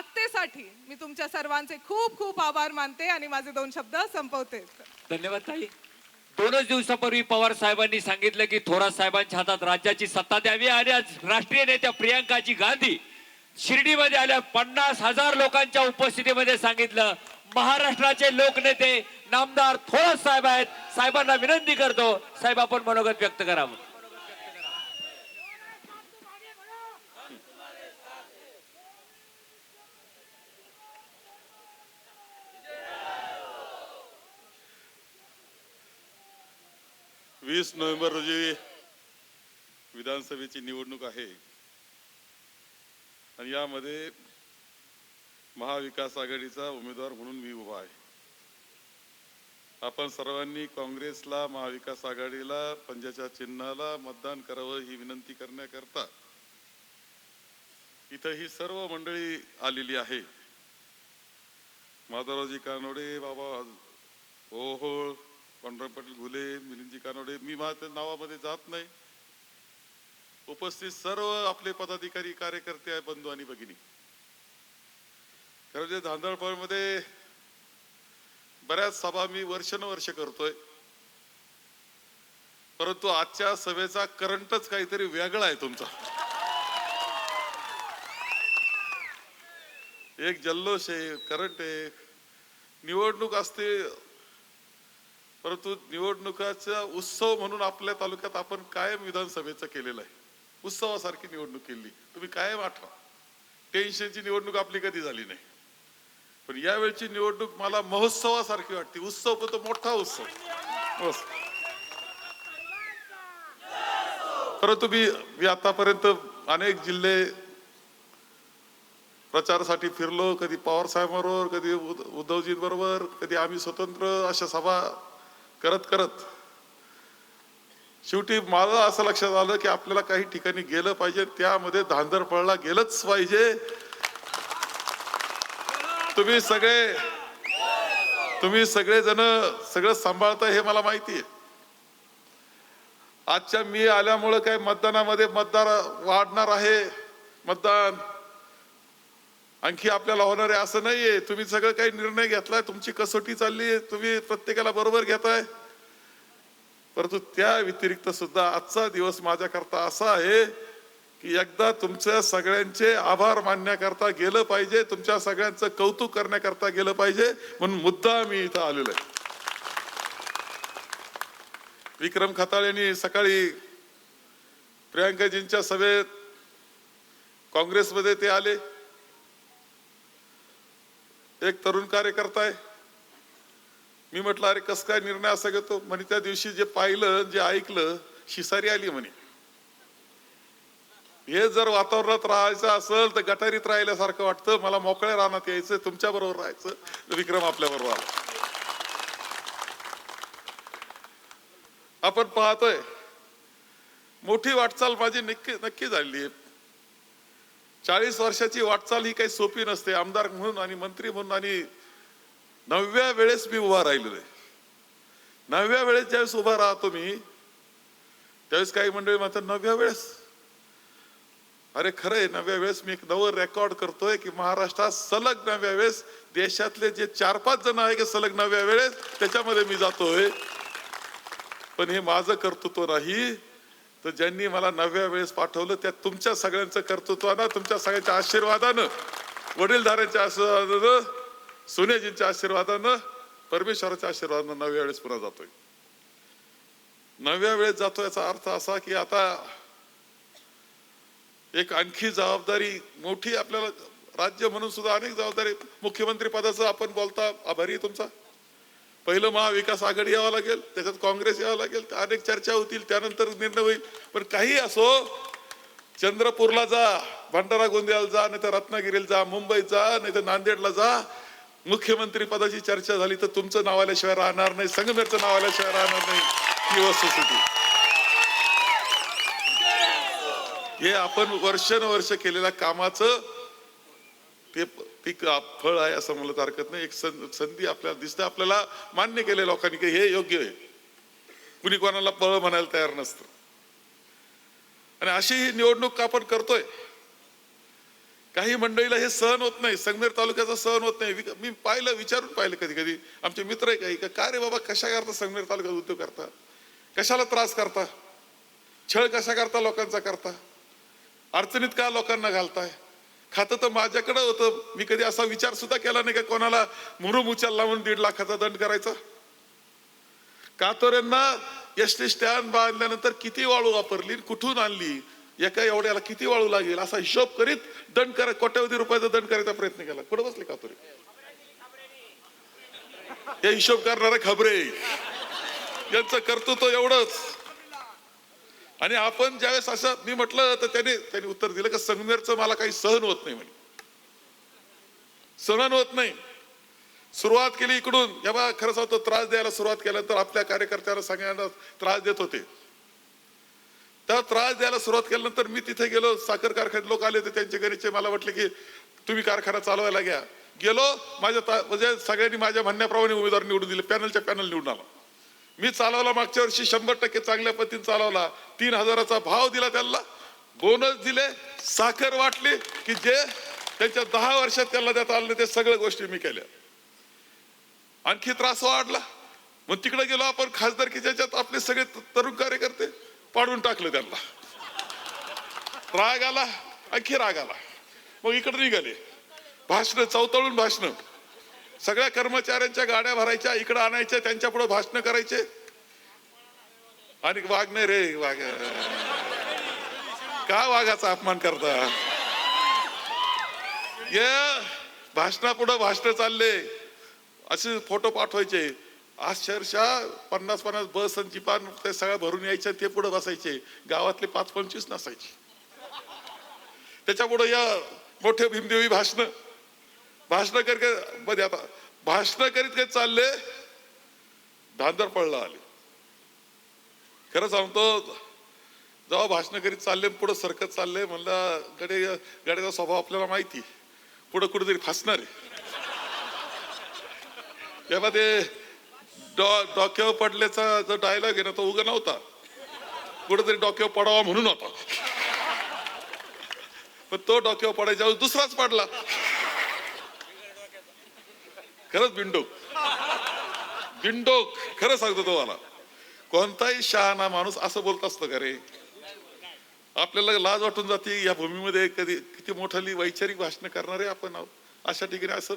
जागतेसाठी मी तुमच्या सर्वांचे खूप खूप आभार मानते आणि माझे दोन शब्द संपवते. धन्यवाद ताई. दोनच दिवसापूर्वी पवार साहेबांनी सांगितलं की थोरात साहेबांच्या हातात राज्याची सत्ता द्यावी आणि आज राष्ट्रीय नेत्या प्रियांकाची गांधी शिर्डीमध्ये आल्या. पन्नास हजार लोकांच्या उपस्थितीमध्ये सांगितलं महाराष्ट्राचे लोकनेते नामदार थोरात साहेब आहेत. साहेबांना विनंती करतो. साहेब आपण मनोगत व्यक्त करावं. वीस नोव्हेंबर रोजी विधानसभेची निवडणूक आहे. आणि यामध्ये महाविकास आघाडीचा उमेदवार म्हणून मी उभा आहे. आपण सर्वांनी काँग्रेसला महाविकास आघाडीला पंजाच्या चिन्हाला मतदान करावं ही विनंती करण्याकरता इथं ही सर्व मंडळी आलेली आहे. माधवरावजी कानोडे बाबा ओहोळ पांडुरंग पाटील घुले मिलिंदजी कानोडे. मी माझ्या नावामध्ये जात नाही. उपस्थित सर्व आपले पदाधिकारी कार्यकर्ते आहे बंधू आणि भगिनी. खरं म्हणजे धांदळफळमध्ये बऱ्याच सभा मी वर्षानुवर्ष करतोय. परंतु आजच्या सभेचा करंटच काहीतरी वेगळा आहे तुमचा. एक जल्लोष आहे करंट आहे. निवडणूक असते परंतु निवडणुकाचा उत्सव म्हणून आपल्या तालुक्यात आपण कायम विधानसभेचं केलेलं आहे. उत्सवासारखी निवडणूक केली. तुम्ही कायम आठवा. टेन्शनची निवडणूक आपली कधी झाली नाही. पण यावेळची निवडणूक मला महोत्सवासारखी वाटते. उत्सव पण तो मोठा उत्सव. परंतु मी मी आतापर्यंत अनेक जिल्हे प्रचारासाठी फिरलो. कधी पवार साहेबांबरोबर कधी उद- उद्धवजींबरोबर कधी आम्ही स्वतंत्र अशा सभा करत करत. शेवटी मला असं लक्षात आलं की आपल्याला काही ठिकाणी गेलं पाहिजे त्यामध्ये धांदरपळला गेलंच पाहिजे. तुम्ही सगळे तुम्ही सगळे जण सगळं सांभाळता हे मला माहिती आहे. आजच्या मी आल्यामुळं काय मतदानामध्ये मतदार वाढणार आहे मतदान आणखी आपल्याला होणार आहे असं नाहीये. तुम्ही सगळं काही निर्णय घेतलाय तुमची कसोटी चालली आहे तुम्ही प्रत्येकाला बरोबर घेताय. परंतु त्या व्यतिरिक्त सुद्धा आजचा दिवस माझ्याकरता असा आहे की एकदा तुमच्या सगळ्यांचे आभार मानण्याकरता गेलं पाहिजे तुमच्या सगळ्यांचं कौतुक करण्याकरता गेलं पाहिजे म्हणून मुद्दा मी इथं आलेलो आहे. विक्रम खताळ यांनी सकाळी प्रियांकाजींच्या सभेत काँग्रेसमध्ये ते आले. एक तरुण कार्यकर्ता आहे. मी म्हटलं अरे कस काय निर्णय असा घेतो? म्हणे त्या दिवशी जे पाहिलं जे ऐकलं शिसारी आली म्हणे. हे जर वातावरणात राहायचं असेल तर गटारीत राहिल्यासारखं वाटतं. मला मोकळ्या रानात यायचं तुमच्या बरोबर राहायचं. विक्रम आपल्या बरोबर आला. आपण पाहतोय मोठी वाटचाल माझी नक्की नक्की झाली आहे. चाळीस वर्षाची वाटचाल ही काही सोपी नसते. आमदार म्हणून आणि मंत्री म्हणून आणि नवव्या वेळेस मी उभा राहिलेलो आहे. नवव्या वेळेस ज्यावेळेस उभा राहतो मी त्यावेळेस काही मंडळी म्हणतात नवव्या वेळेस? अरे खरं आहे नव्या वेळेस मी एक नवं रेकॉर्ड करतोय की महाराष्ट्रात सलग नव्या वेळेस देशातले जे चार पाच जण आहे की सलग नव्या वेळेस त्याच्यामध्ये मी जातोय. पण हे माझं कर्तृत्व नाही. तर ज्यांनी मला नव्या वेळेस पाठवलं त्या तुमच्या सगळ्यांचं कर्तृत्वानं तुमच्या सगळ्यांच्या आशीर्वादानं वडीलधाऱ्यांच्या आशीर्वादानं सुनेजींच्या आशीर्वादानं परमेश्वराच्या आशीर्वादानं नव्या वेळेस पुन्हा जातोय. नव्या वेळेस जातो याचा अर्थ असा की आता एक आणखी जबाबदारी मोठी आपल्याला राज्य म्हणून सुद्धा अनेक जबाबदारी मुख्यमंत्री पदाचं आपण बोलता आभारी आहे तुमचा. पहिलं महाविकास आघाडी यावं लागेल त्याच्यात काँग्रेस यावं लागेल अनेक चर्चा होतील त्यानंतर निर्णय होईल. पण काही असो चंद्रपूरला जा भंडारा गोंदियाला जा नाही तर रत्नागिरीला जा मुंबईत जा नाही तर नांदेडला जा मुख्यमंत्री पदाची चर्चा झाली तर तुमचं नाव आल्याशिवाय राहणार नाही संगमेरचं नाव आल्याशिवाय राहणार नाही ही वस्तुस्थिती. हे आपण वर्षानुवर्ष केलेल्या कामाचं ते ती फळ आहे असं म्हणत हरकत नाही. एक संधी आपल्याला दिसते. आपल्याला मान्य केले लोकांनी की हे योग्य आहे. कुणी कोणाला पळ म्हणायला तयार नसतं. आणि अशी ही निवडणूक आपण करतोय. काही मंडळीला हे सहन होत नाही. संगमेर तालुक्याचा सहन होत नाही. मी पाहिलं विचारून पाहिलं कधी कधी आमचे मित्र आहे काही. का का रे बाबा कशा करता संगमेर तालुक्यात उद्योग करता? कशाला त्रास करता? छळ कशा करता लोकांचा करता? अडचणीत का लोकांना घालताय? खातं तर माझ्याकडं होतं. मी कधी असा विचार सुद्धा केला नाही का कोणाला मुरुम उचलला म्हणून दीड लाखाचा दंड करायचा? कातोऱ्यांना एस टी स्टँड बांधल्यानंतर किती वाळू वापरली आणि कुठून आणली? एका एवढ्याला किती वाळू लागेल? असा हिशोब करीत दंड करा कोट्यावधी रुपयाचा दंड करायचा प्रयत्न केला. कुठं बसले कातोरे? हे हिशोब करणारे खबरे. यांचं कर्तृत्व एवढंच. आणि आपण ज्यावेळेस असं मी म्हटलं तर त्याने त्याने उत्तर दिलं का संगमेरचं मला काही सहन होत नाही म्हणे. सहन होत नाही. सुरुवात केली इकडून. या बा खरं सांगतो त्रास द्यायला सुरुवात केल्यानंतर आपल्या कार्यकर्त्याला सगळ्यांना त्रास देत होते. त्या त्रास द्यायला सुरुवात केल्यानंतर मी तिथे गेलो साखर कारखान्यात लोक आले होते त्यांच्या घरीचे मला वाटले की तुम्ही कारखाना चालवायला घ्या. गेलो माझ्या म्हणजे सगळ्यांनी माझ्या म्हणण्याप्रमाणे उमेदवार निवडून दिले पॅनलच्या पॅनल निवडून आला. मी चालवला मागच्या वर्षी शंभर टक्के चांगल्या पद्धतीने चालवला. तीन हजाराचा भाव दिला त्यांना. बोनस दिले साखर वाटली की जे त्यांच्या दहा वर्षात त्यांना देता आलं ते सगळ्या गोष्टी मी केल्या. आणखी त्रास वाढला. मग तिकडे गेलो आपण खासदार की ज्याच्यात आपले सगळे तरुण कार्यकर्ते पाडून टाकले त्यांना. राग आला आणखी राग आला. मग इकडे निघाले. भाषण चौतळून भाषण. सगळ्या कर्मचाऱ्यांच्या गाड्या भरायच्या इकडे आणायच्या त्यांच्या पुढे भाषण करायचे. आणि वाघ नाही रे वाघ. का वाघाचा अपमान करता? ये भाषणापुढे भाषण चालले. असे फोटो पाठवायचे. अक्षरशः पन्नास पन्नास बस आणि जिपान ते सगळं भरून यायचे ते पुढे बसायचे. गावातले पाच पंचवीस नसायचे. त्याच्या पुढे या मोठे भीमदेवी भाषण. भाषण करत मध्ये आता भाषण करीत करीत चालले धांदर पडला आले. खरं सांगतो जेव्हा भाषण करीत चालले पुढे सरकत चालले म्हणलं गडे गड्याचा स्वभाव आपल्याला माहिती पुढे कुठेतरी फासणार आहे. तेव्हा ते डॉ डॉक्यावर पडल्याचा जो डायलॉग आहे ना तो उगा नव्हता. कुठेतरी डॉक्यावर पडावा म्हणून होता. पण तो डॉक्यावर पडायच्या दुसराच पडला. खरंच बिंडोक. बिंडोक खरं सांगतो तो मला कोणताही शहाणा माणूस असं बोलत असतं का रे? आपल्याला लाज वाटून जाते या भूमीमध्ये कधी किती मोठाली वैचारिक भाषण करणारे आपण अशा ठिकाणी असं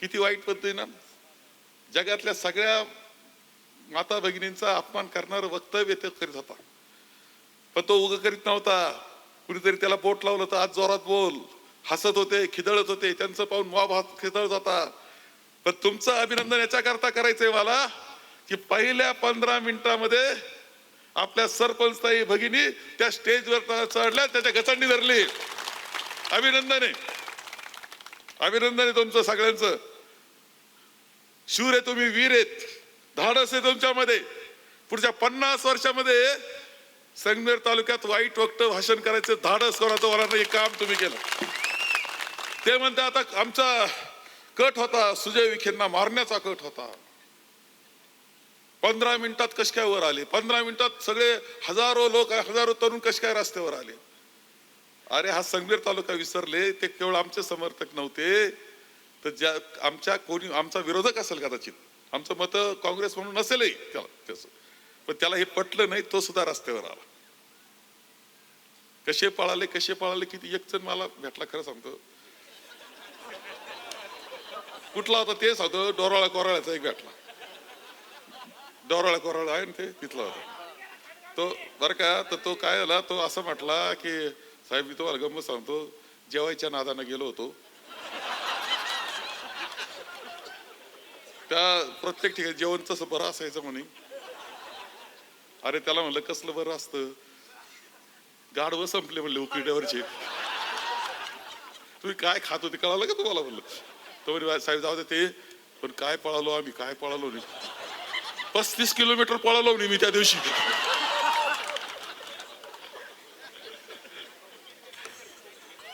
किती वाईट पद्धतीनं जगातल्या सगळ्या माता भगिनींचा अपमान करणारं वक्तव्य ते करीत होता. पण तो उग करीत नव्हता. कुणीतरी त्याला बोट लावलं तर आज जोरात बोल. हसत होते खिदळत होते त्यांचं पाहून मॉब हात खिदळत होता. पण तुमचं अभिनंदन याच्याकरता करायचंय मला की पहिल्या पंधरा मिनिटामध्ये आपल्या सरपंच ताई भगिनी त्या स्टेजवर चढल्या त्याच्या गचंडी धरली. अभिनंदन. आहे अभिनंदन आहे तुमचं सगळ्यांचं. शूर आहे तुम्ही वीर आहेत. धाडस आहे तुमच्यामध्ये. पुढच्या पन्नास वर्षामध्ये संगमेर तालुक्यात वाईट वक्त भाषण करायचं धाडस कोणाचं मला हे काम तुम्ही केलं. ते म्हणते आता आमचा कट होता सुजय विखेंना मारण्याचा कट होता. पंधरा मिनिटात कश काय वर आले? पंधरा मिनिटात सगळे हजारो लोक हजारो तरुण कश काय रस्त्यावर आले? अरे हा संगमेर तालुका विसरले ते केवळ आमचे समर्थक नव्हते. तर ज्या आमच्या कोणी आमचा विरोधक असेल कदाचित. आमचं मत काँग्रेस म्हणून नसेलही त्याला त्याचं. पण त्याला हे पटलं नाही तो सुद्धा रस्त्यावर आला. कसे पळाले कसे पळाले किती एक जण मला भेटला खरं सांगतो. कुठला होता ते सांगतो डोराळा कोराळ्याचा एक भेटला. डोराळा कोराळा आहे ना ते? तिथला होता. तो बरं का तर तो काय झाला? तो असं म्हटला की साहेब मी तुम्हाला गमत सांगतो. जेवायच्या नादानं गेलो होतो. त्या प्रत्येक ठिकाणी जेवण तसं बरं असायचं म्हणे. अरे त्याला म्हणलं कसलं बरं असतं? गाढवं संपले म्हणले उकिड्यावरचे तुम्ही काय खात होते कळालं का तुम्हाला म्हणलं? तो साहेब जाऊ दे ते. पण काय पळालो आम्ही? काय पळालो नाही? पस्तीस किलोमीटर पळालो नाही मी त्या दिवशी.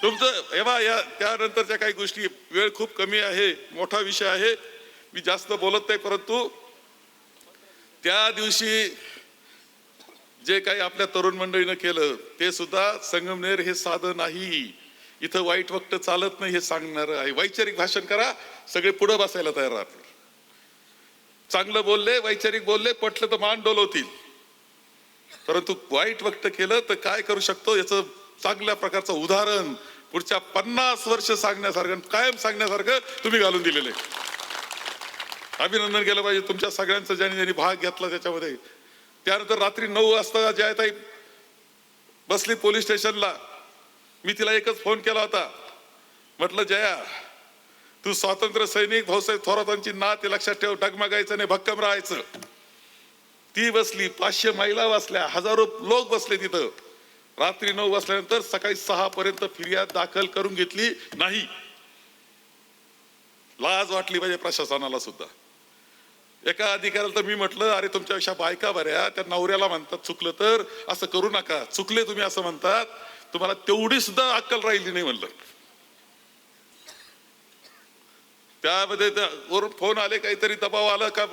तुमचं हे या त्यानंतरच्या काही गोष्टी. वेळ खूप कमी आहे. मोठा विषय आहे. मी जास्त बोलत नाही परंतु त्या दिवशी जे काही आपल्या तरुण मंडळीनं केलं ते सुद्धा संगमनेर हे साधं नाही. इथं वाईट वक्त चालत नाही हे सांगणार आहे. वैचारिक भाषण करा सगळे पुढं बसायला तयार राहतील. चांगलं बोलले वैचारिक बोलले पटलं तर मान डोलवतील. परंतु वाईट वक्त केलं तर काय करू शकतो? याचं चांगल्या प्रकारचं उदाहरण पुढच्या पन्नास वर्ष सांगण्यासारखं कायम सांगण्यासारखं तुम्ही घालून दिलेलं आहे. अभिनंदन केलं पाहिजे तुमच्या सगळ्यांचं ज्यांनी ज्यांनी भाग घेतला त्याच्यामध्ये. त्यानंतर रात्री नऊ वाजता जयाताई बसली पोलीस स्टेशनला मी तिला एकच फोन केला होता. म्हटलं जया तू स्वातंत्र्य सैनिक भाऊसाहेब थोरातांची नात लक्षात ठेव डगमगायचं नाही भक्कम राहायचं. ती बसली पाचशे महिला बसल्या हजारो लोक बसले तिथं. रात्री नऊ वाजल्यानंतर सकाळी सहा पर्यंत फिर्याद दाखल करून घेतली नाही. लाज वाटली पाहिजे प्रशासनाला सुद्धा. एका अधिकाऱ्याला तर मी म्हटलं अरे तुमच्यापेक्षा बायका बऱ्या त्या नवऱ्याला म्हणतात चुकलं तर असं करू नका. चुकले तुम्ही असं म्हणतात. तुम्हाला तेवढी सुद्धा अक्कल राहिली नाही म्हणलं. त्यामध्ये वरून फोन आले काहीतरी दबाव आला का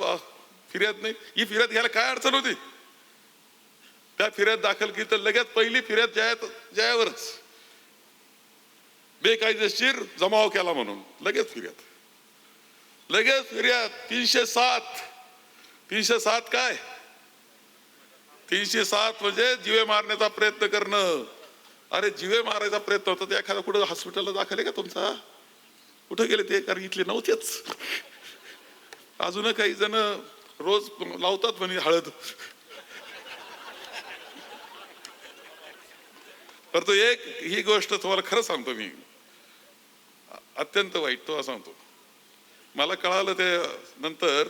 फिर्याद नाही? ही फिर्याद घ्यायला काय अडचण होती? त्या फिर्याद दाखल केली तर लगेच पहिली फिर्याद जयात जयावरच. बेकायदेशीर जमाव केला म्हणून लगेच फिर्याद. लगेच फिर्याद तीनशे सात. तीनशे सात काय? तीनशे सात म्हणजे जीवे मारण्याचा प्रयत्न करणं. अरे जिवे मारायचा प्रयत्न होता ते एखादा कुठं हॉस्पिटलला दाखल आहे का तुमचा? कुठं गेले ते? कारण इथले नव्हतेच. अजून काही जण रोज लावतात म्हणे हळद. परंतु एक ही गोष्ट तुम्हाला खरं सांगतो मी. अत्यंत वाईट तो सांगतो मला कळालं ते नंतर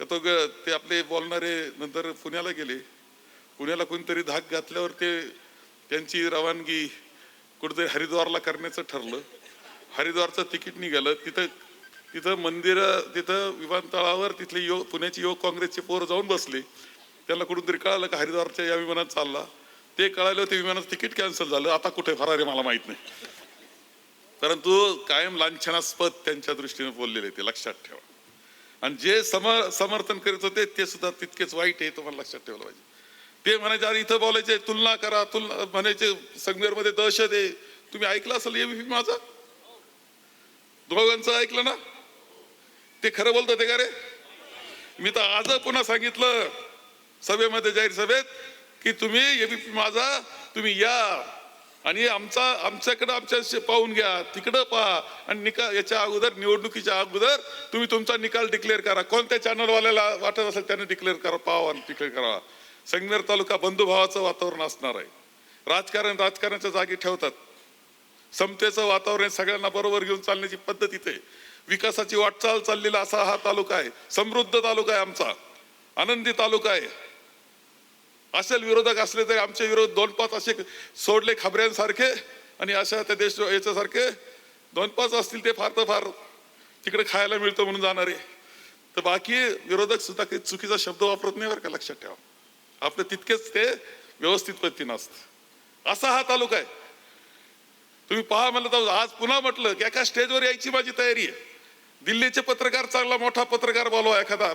तो ग- ते आपले बोलणारे नंतर पुण्याला गेले. पुण्याला कोणतरी धाक घातल्यावर ते त्यांची रवानगी कुठेतरी हरिद्वारला करण्याचं ठरलं. हरिद्वारचं तिकीट निघालं. तिथं तिथं मंदिर तिथं विमानतळावर तिथले योग पुण्याचे युवक काँग्रेसचे पोर जाऊन बसले. त्यांना कुठूनतरी कळालं का हरिद्वारच्या या विमानात चालला. ते कळालं ते विमानाचं तिकीट कॅन्सल झालं. आता कुठे फरार आहे मला माहीत नाही. परंतु कायम लांछनास्पद त्यांच्या दृष्टीने बोललेले ते लक्षात ठेवा. आणि जे सम समर्थन करीत होते ते सुद्धा तितकेच वाईट आहे तुम्हाला लक्षात ठेवलं पाहिजे. ते म्हणायचे अरे इथं बोलायचे तुलना करा तुलना म्हणायचे संगमेरमध्ये दहशत आहे. तुम्ही ऐकलं असेल एबीपी माझा? दोघांचं ऐकलं ना? ते खरं बोलत होते का रे? मी तर आज पुन्हा सांगितलं सभेमध्ये जाहीर सभेत की तुम्ही एबीपी माझा तुम्ही या. आणि आमचा आमच्याकडं आमच्या पाहून घ्या तिकडं पहा. आणि निकाल याच्या अगोदर निवडणुकीच्या अगोदर तुम्ही तुमचा निकाल डिक्लेअर करा. कोणत्या चॅनलवाल्याला वाटत असेल त्याने डिक्लेअर करा पाहा आणि डिक्लेअर करा संगमेर तालुका बंधुभावाचं वातावरण असणार आहे. राजकारण राजकारणाच्या जागी ठेवतात. समतेचं वातावरण सगळ्यांना बरोबर घेऊन चालण्याची पद्धत इथे विकासाची वाटचाल चाललेला असा हा तालुका आहे. समृद्ध तालुका आहे आमचा. आनंदी तालुका आहे. असेल विरोधक असले तरी आमचे विरोध दोन पाच असे सोडले खबऱ्यांसारखे आणि अशा त्या देश याच्यासारखे दोन पाच असतील ते फार तर फार तिकडे खायला मिळतं म्हणून जाणारे. तर बाकी विरोधक सुद्धा काही चुकीचा शब्द वापरत नाही बरं का लक्षात ठेवा. आपलं तितकेच ते व्यवस्थित पद्धतीनं असतं. असा हा तालुका आहे. तुम्ही पहा म्हणलं तर आज पुन्हा म्हटलं की एका स्टेजवर यायची माझी तयारी आहे. दिल्लीचे पत्रकार चांगला मोठा पत्रकार बोलवा एखादा.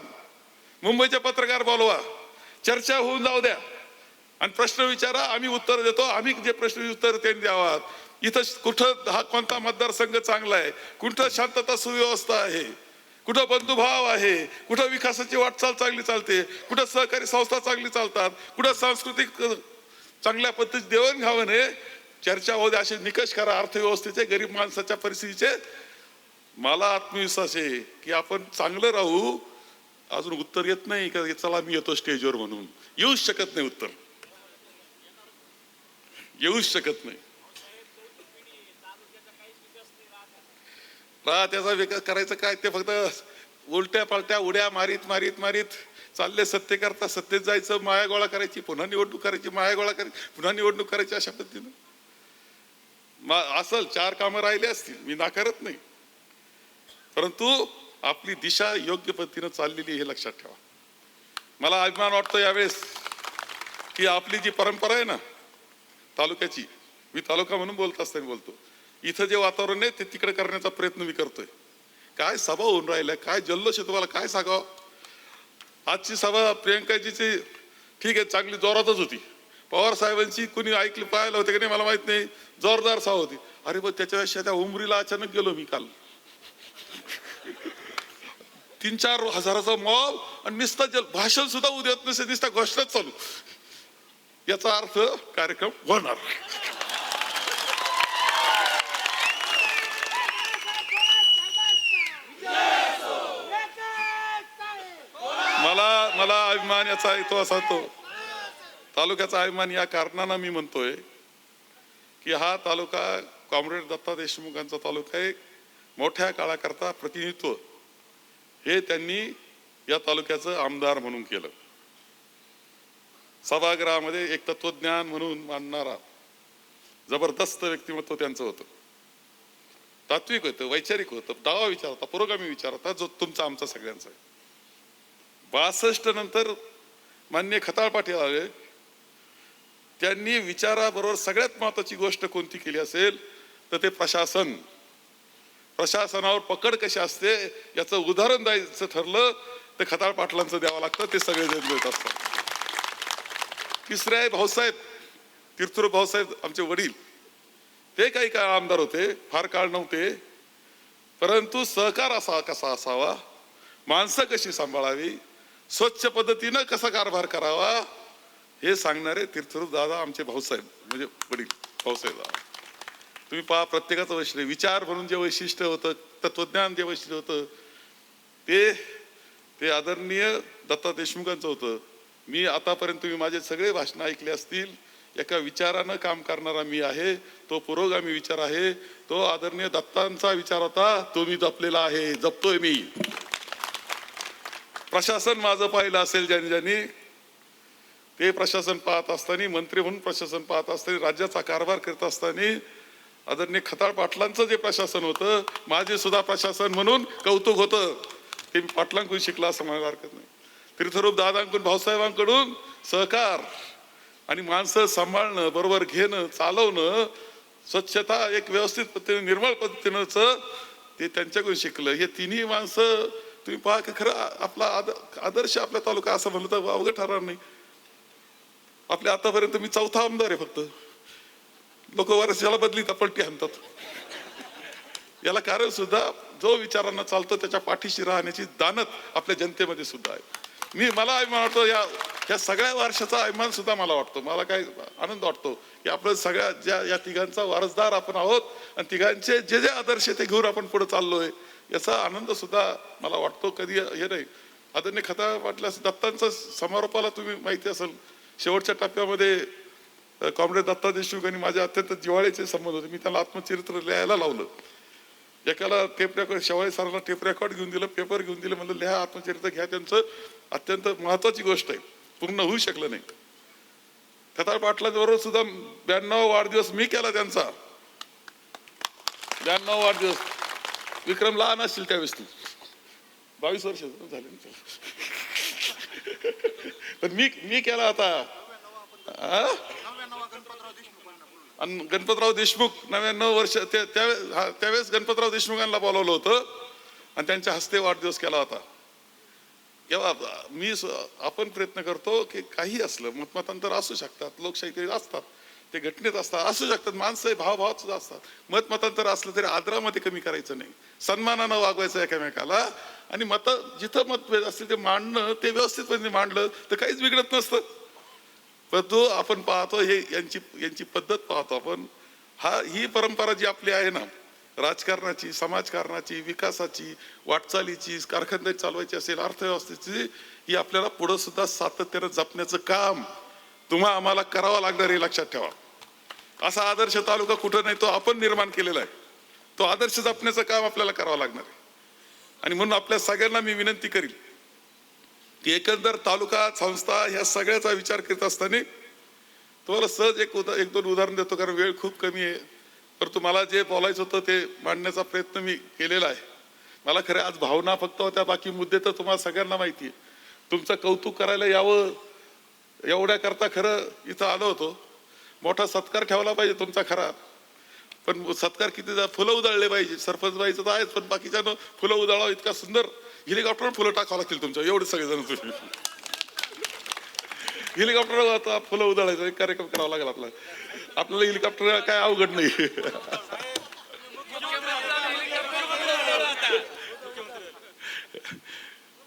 मुंबईचे पत्रकार बोलवा. चर्चा होऊन जाऊ द्या. आणि प्रश्न विचारा आम्ही उत्तर देतो. आम्ही जे प्रश्न उत्तर त्यांनी द्यावात. इथं कुठं हा कोणता मतदारसंघ चांगला आहे? कुठं शांतता सुव्यवस्था आहे? कुठं बंधुभाव आहे कुठं विकासाची वाटचाल चांगली चालते कुठं सहकारी संस्था चांगली चालतात कुठं सांस्कृतिक चांगल्या पद्धतीत देवाणघेवाण आहे चर्चा होते असे निकष करा अर्थव्यवस्थेचे गरीब माणसाच्या परिस्थितीचे. मला आत्मविश्वास आहे की आपण चांगलं राहू. अजून उत्तर येत नाही का चला मी येतो स्टेजवर म्हणून. येऊच शकत नाही उत्तर. येऊच शकत नाही. त्याचा विकास करायचं काय? ते फक्त उलट्या पालट्या उड्या मारीत मारीत मारीत चालले सत्ते करता सत्तेत जायचं माया गोळा करायची पुन्हा निवडणूक करायची माया गोळा करायची पुन्हा निवडणूक करायची अशा पद्धतीनं. मा- असल चार कामं राहिले असतील मी नाकारत नाही. परंतु आपली दिशा योग्य पद्धतीनं चाललेली हे लक्षात ठेवा. मला अभिमान वाटतो यावेळेस की आपली जी परंपरा आहे ना तालुक्याची मी तालुका म्हणून बोलत असताना बोलतो. इथं जे वातावरण आहे ते तिकडे करण्याचा प्रयत्न मी करतोय. काय सभा होऊन राहिल्या काय जल्लोष तुम्हाला काय सांगावं? आजची सभा प्रियंकाजीची ठीक आहे चांगली जोरातच होती. पवार साहेबांची कुणी ऐकली पाहायला होते की नाही मला माहीत नाही. जोरदार सभा होती. अरे बघ त्याच्यापेक्षा त्या उमरीला अचानक गेलो मी काल. तीन चार हजाराचा मॉब आणि नुसता जल भाषण सुद्धा उद्या येत नसे नुसता घोषणाच चालू. याचा अर्थ कार्यक्रम होणार. मला अभिमान याचा येतो असा तो. तालुक्याचा अभिमान या कारणानं मी म्हणतोय की हा तालुका कॉम्रेड दत्ता देशमुखांचा तालुका एक मोठ्या काळाकरता प्रतिनिधित्व हे त्यांनी या तालुक्याचं आमदार म्हणून केलं. सभागृहामध्ये एक तत्वज्ञान म्हणून मानणारा जबरदस्त व्यक्तिमत्व त्यांचं होतं. तात्विक होतं वैचारिक होतं दावा विचार होता पुरोगामी विचार होता जो तुमचा आमचा सगळ्यांचा आहे. बासष्ट नंतर मान्य खताळ पाटील आले. त्यांनी विचाराबरोबर सगळ्यात महत्वाची गोष्ट कोणती केली असेल तर ते प्रशासन. प्रशासनावर पकड कशी असते याचं उदाहरण द्यायचं ठरलं तर खताळ पाटलांचं द्यावं लागतं ते सगळे जण देत असतात. तिसरे आहे भाऊसाहेब. तीर्थरूप भाऊसाहेब आमचे वडील. ते काही काळ आमदार होते फार काळ नव्हते. परंतु सहकार असा कसा असावा? माणसं कशी सांभाळावी? स्वच्छ पद्धतीनं कसा कारभार करावा हे सांगणारे तीर्थरूप दादा आमचे भाऊसाहेब म्हणजे वडील भाऊसाहेब दादा. तुम्ही पहा प्रत्येकाचं वैशिष्ट्य विचार म्हणून जे वैशिष्ट्य होतं तत्वज्ञान जे वैशिष्ट्य होतं ते ते आदरणीय दत्ता देशमुखांचं होतं. मी आतापर्यंत तुम्ही माझे सगळे भाषण ऐकले असतील एका विचारानं काम करणारा मी आहे तो पुरोगामी विचार आहे तो आदरणीय दत्तांचा विचार होता तो मी जपलेला आहे जपतोय मी. प्रशासन माझं पाहिलं असेल ज्यांनी ज्यांनी ते प्रशासन पाहत असताना मंत्री म्हणून प्रशासन पाहत असताना राज्याचा कारभार करत असताना आदरणीय खताळ पाटलांचं जे प्रशासन होतं माझे सुद्धा प्रशासन म्हणून कौतुक होतं. ते मी पाटलांकडून शिकला असं म्हणायला हरकत नाही. तीर्थरूप दादांकडून भाऊसाहेबांकडून सहकार आणि माणसं सांभाळणं बरोबर घेणं चालवणं स्वच्छता एक व्यवस्थित पद्धतीने निर्मळ पद्धतीनंच ते त्यांच्याकडून शिकलं. हे तिन्ही माणसं तुम्ही पहा की खरं आपला आदर्श आपला तालुका असं म्हणलं तर अवघड ठरणार नाही. आपल्या आतापर्यंत मी चौथा आमदार आहे फक्त. लोक वर्षाला बदलीत पलटी आणतात. याला कारण सुद्धा जो विचारांना चालतो त्याच्या पाठीशी राहण्याची दानत आपल्या जनतेमध्ये सुद्धा आहे. मी मला अभिमान वाटतो या या सगळ्या वर्षाचा अभिमान सुद्धा मला वाटतो. मला काय आनंद वाटतो की आपण सगळ्या ज्या या तिघांचा वारसदार आपण आहोत आणि तिघांचे जे जे आदर्श ते घेऊन आपण पुढे चाललोय. याचा आनंद सुद्धा मला वाटतो कधी हे नाही. आदरणीय खता वाटल्यास दत्तांचा समारोपाला तुम्ही माहिती असेल. शेवटच्या टप्प्यामध्ये कॉम्रेड दत्ता देशमुख आणि माझ्या अत्यंत जिवाळ्याचे संबंध होते. मी त्याला आत्मचरित्र लिहायला लावलं. एकाला टेप रेकॉर्ड शेवाळे सरांना टेप रेकॉर्ड घेऊन दिलं पेपर घेऊन दिलं. म्हणलं लिहा आत्मचरित्र घ्या. त्यांचं अत्यंत महत्वाची गोष्ट आहे. पूर्ण होऊ शकलं नाही. कतार पाटलांबरोबर सुद्धा ब्याण्णव वाढदिवस मी केला त्यांचा. ब्याण्णव वाढदिवस. विक्रम लहान असतील त्यावेळेस तू. बावीस वर्ष झाले पण मी मी केला आता. गणपतराव देशमुख नव्याण्णव वर्ष त्यावेळेस हा, त्यावेळेस गणपतराव देशमुखांना बोलावलं होतं. आणि त्यांच्या हस्ते वाढदिवस केला होता. केव्हा मी आपण प्रयत्न करतो की काही असलं मतमतांतर असू शकतात लोकशाही असतात. ते घटनेत असतात. असू शकतात. माणसं हे भावभावात सुद्धा असतात. मतमतांतर असलं तरी आदरामध्ये कमी करायचं नाही. सन्मानानं वागवायचं एकामेकाला. आणि मत जिथं मतभेद असतील ते मांडणं ते व्यवस्थितपणे मांडलं तर काहीच बिघडत नसतं. पण तो आपण पाहतो हे यांची यांची पद्धत पाहतो आपण. हा ही परंपरा जी आपली आहे ना राजकारणाची समाजकारणाची विकासाची वाटचालीची कारखानदारी चालवायची असेल अर्थव्यवस्थेची ही आपल्याला पुढं सुद्धा सातत्यानं जपण्याचं काम तुम्हा आम्हाला करावं लागणार हे लक्षात ठेवा. असा आदर्श तालुका कुठं नाही तो आपण निर्माण केलेला आहे. तो आदर्श जपण्याचं काम आपल्याला करावं लागणार आहे. आणि म्हणून आपल्या सगळ्यांना मी विनंती करील की एकंदर तालुका संस्था ह्या सगळ्याचा विचार करीत असताना तुम्हाला सहज एक उदा एक दोन उदाहरण देतो कारण वेळ खूप कमी आहे. पर तुम्हाला जे बोलायचं होतं ते मांडण्याचा प्रयत्न मी केलेला आहे. मला खरं आज भावना फक्त होत्या बाकी मुद्दे तर तुम्हाला सगळ्यांना माहिती आहे. तुमचं कौतुक करायला यावं एवढ्या करता खरं इथं आलो होतो. मोठा सत्कार ठेवला पाहिजे तुमचा खरा. पण सत्कार किती फुलं उधळले पाहिजे. सरपंच बाईचं तर आहेच पण बाकीच्यानं फुलं उधळावं इतका सुंदर. हेलिकॉप्टर फुलं टाकावं लागतील तुमच्या एवढे सगळेजण तुम्ही. हेलिकॉप्टर आता फुलं उधळायचा कार्यक्रम करावा लागेल आपला. आपल्याला हेलिकॉप्टर काय अवघड नाही.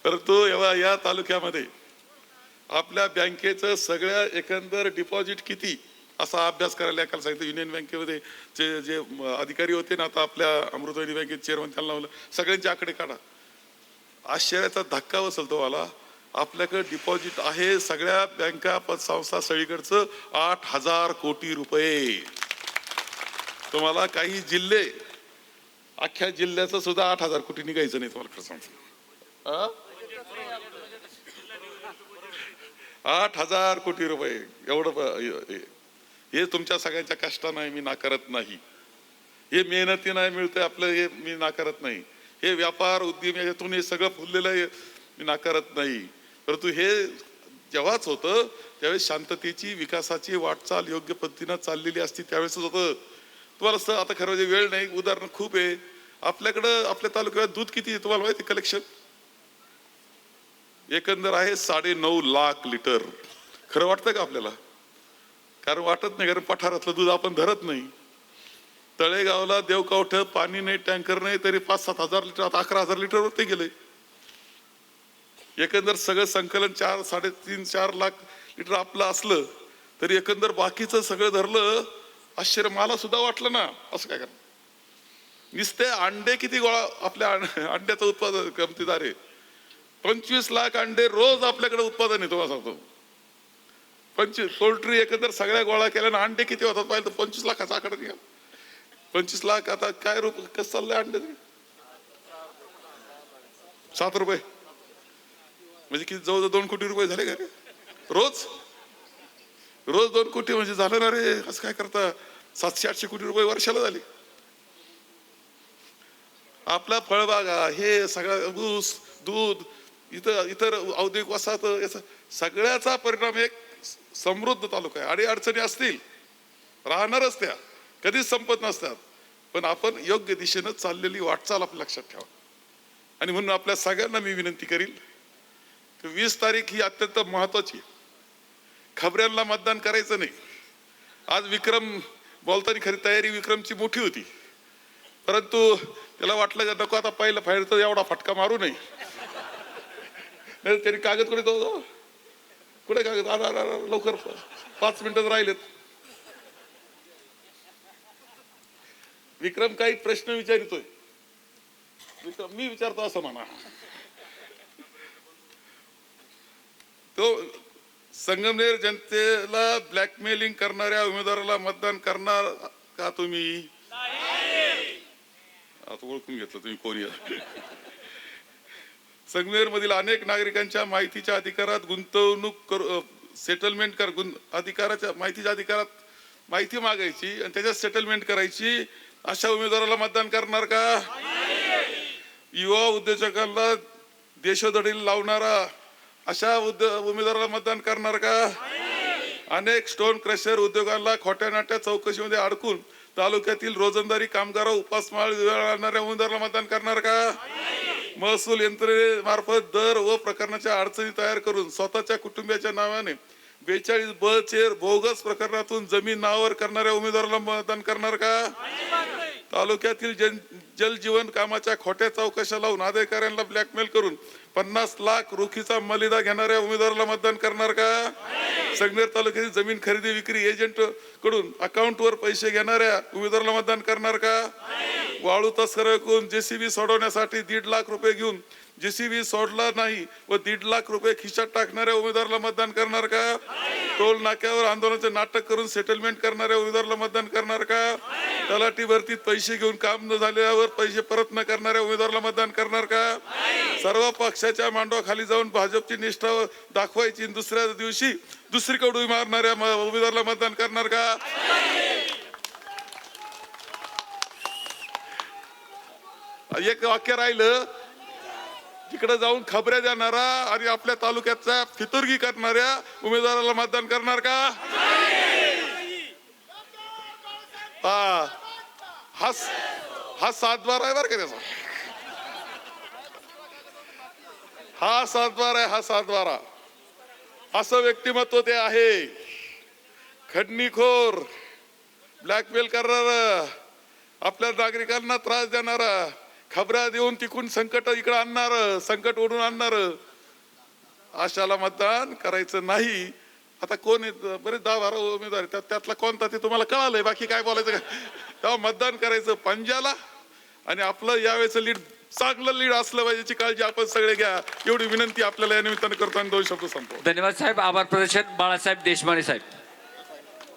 परंतु एव्हा या तालुक्यामध्ये आपल्या बँकेचं सगळ्या एकंदर डिपॉझिट किती? असा अभ्यास करायला एकाला सांगितलं युनियन बँकेमध्ये जे जे अधिकारी होते ना आता आपल्या अमृतवाहिनी बँकेत चेअरमन त्यांना लावलं. सगळ्यांचे आकडे काढा. आश्चर्याचा धक्का बसलतो मला आपल्याकडे डिपॉझिट आहे सगळ्या बँका पतसंस्था सगळीकडचं आठ हजार कोटी रुपये. तुम्हाला काही जिल्हे अख्ख्या जिल्ह्याचं सुद्धा आठ हजार कोटी निघायचं नाही तुम्हाला खरं सांगतो. आठ हजार कोटी रुपये. एवढं हे- तुमच्या सगळ्यांच्या कष्टानं मी नाकारत नाही. हे मेहनतीनं मिळतंय आपलं हे मी नाकारत नाही. हे व्यापार उद्यम याच्यातून हे सगळं फुललेलं आहे मी नाकारत नाही. परंतु हे जेव्हाच होतं त्यावेळेस शांततेची विकासाची वाटचाल योग्य पद्धतीनं चाललेली असती त्यावेळेसच होतं. तुम्हाला असं आता खरं म्हणजे वेळ नाही उदाहरण खूप आहे. आपल्याकडं आपल्या तालुक्यात दूध किती आहे तुम्हाला माहिती कलेक्शन एकंदर आहे साडे नऊ लाख लिटर खरं वाटतं का आपल्याला? कारण वाटत नाही कारण पठारातलं दूध आपण धरत नाही. तळेगावला देवकावठ पाणी नाही टँकर नाही तरी पाच सात हजार लिटर आता अकरा हजार लिटरवर ते गेले. एकंदर सगळं संकलन चार साडेतीन चार लाख लिटर आपलं असलं तरी एकंदर बाकीचं सगळं धरलं आश्चर्य मला सुद्धा वाटलं ना. असं काय करणार? नुसते अंडे किती गोळा आपल्या अंड्याचं उत्पादन कमतीदार आहे. पंचवीस लाख अंडे रोज आपल्याकडे उत्पादन आहे तुम्हाला सांगतो. पंचवीस. पोल्ट्री एकंदर सगळ्या गोळा केल्यानं अंडे किती होतात पाहिजे तर पंचवीस लाखाचा आकडा निघाला. पंचवीस लाख आता काय रुप कसं चाललंय अंडे? सात रुपये. म्हणजे किती जवळजवळ दोन कोटी रुपये झाले का रे? रोज? रोज दोन कोटी म्हणजे झालं ना रे असं काय करता? सातशे आठशे कोटी रुपये वर्षाला झाले. आपला फळबागा हे सगळं ऊस दूध इतर इतर औद्योगिक वसाहत याचा सगळ्याचा परिणाम एक समृद्ध तालुका आहे. अडी अडचणी असतील राहणारच त्या. कधीच संपत नसतात. पण आपण योग्य दिशेनं चाललेली वाटचाल आपल्या लक्षात ठेवा. आणि म्हणून आपल्या सगळ्यांना मी विनंती करील की वीस तारीख ही अत्यंत महत्वाची आहे. खबऱ्यांना मतदान करायचं नाही. आज विक्रम बोलताना खरी तयारी विक्रमची मोठी होती. परंतु त्याला वाटलं का नको आता पहिलं फायर तर एवढा फटका मारू नये. नाही त्यांनी कागद कुठे तो कुठे आला आला, आला, लवकर पाच मिनिटं राहिलेत. विक्रम काही प्रश्न विचारितोय. विक्रम मी विचारतो असं म्हणा. तो संगमनेर जनतेला ब्लॅकमेलिंग करणाऱ्या उमेदवाराला मतदान करणार का तुम्ही? आता ओळखून घेतलं तुम्ही कोणी संगमेर मधील अनेक नागरिकांच्या माहितीच्या अधिकारात गुंतवणूक करू सेटलमेंट कर गुं अधिकाराच्या माहितीच्या अधिकारात माहिती मागायची आणि त्याच्यात सेटलमेंट करायची. अशा उमेदवाराला मतदान करणार का? युवा उद्योजकांना देशोधडीला लावणारा अशा उद्य उमेदवाराला मतदान करणार का? अनेक स्टोन क्रशर उद्योगांना खोट्या नाट्या चौकशीमध्ये अडकून तालुक्यातील रोजंदारी कामगार उपासमाळ आणणाऱ्या उमेदवाराला मतदान करणार का? महसूल यंत्रणेमार्फत दर व प्रकरणाच्या अडचणी तयार करून स्वतःच्या कुटुंबियाच्या नावाने बेचाळीस ब चेर बोगस प्रकरणातून जमीन नावावर करणाऱ्या उमेदवाराला मतदान करणार का? तालुक्यातील जन जल जीवन कामाच्या खोट्या चौकशा लावून अधिकाऱ्यांना ब्लॅकमेल करून पन्नास लाख रोखीचा मलिदा घेणाऱ्या उमेदवाराला मतदान करणार का? संगनेर तालुक्यातील जमीन खरेदी विक्री एजंटकडून अकाउंटवर पैसे घेणाऱ्या उमेदवाराला मतदान करणार का? वाळू तस्कराकडून जेसीबी सोडवण्यासाठी दीड लाख रुपये घेऊन जेसीबी सोडला नाही व दीड लाख रुपये खिशात टाकणाऱ्या उमेदवाराला मतदान करणार का? टोल नाक्यावर आंदोलनाचे नाटक करून सेटलमेंट करणाऱ्या उमेदवाराला मतदान करणार का? तलाठी भरतीत पैसे घेऊन काम न झाल्यावर पैसे परत न करणाऱ्या उमेदवाराला मतदान करणार का? सर्व पक्षाच्या मांडवाखाली जाऊन भाजपची निष्ठा दाखवायची दुसऱ्या दिवशी दुसरीकडे उडी मारणाऱ्या उमेदवाराला मतदान करणार का? एक वाक्य राहिलं तिकडे जाऊन खबऱ्या देणारा आणि आपल्या तालुक्याचा फितुर्गी करणाऱ्या उमेदवाराला मतदान करणार का? हा. हा सातवार हा सातबार आहे बरं का त्याचा. हा सातबार आहे हा सातबारा. असं व्यक्तिमत्व ते आहे. खडणीखोर ब्लॅकमेल करणार आपल्या नागरिकांना त्रास देणारा खबरा देऊन तिकून संकट इकडे आणणार संकट ओढून आणणार. अशाला मतदान करायचं नाही. आता कोण आहेत बरेच दहा बारा उमेदवार त्यात त्यातला कोणता ते तुम्हाला कळालंय. बाकी काय बोलायचं का? तेव्हा मतदान करायचं पंजाला. आणि आपलं यावेळेचं लीड चांगलं लीड असलं पाहिजे याची काळजी आपण सगळे घ्या. एवढी विनंती आपल्याला या निमित्तानं करतो आणि दोन शब्द संपतो धन्यवाद साहेब. आभार प्रदर्शन. बाळासाहेब देशमाने साहेब.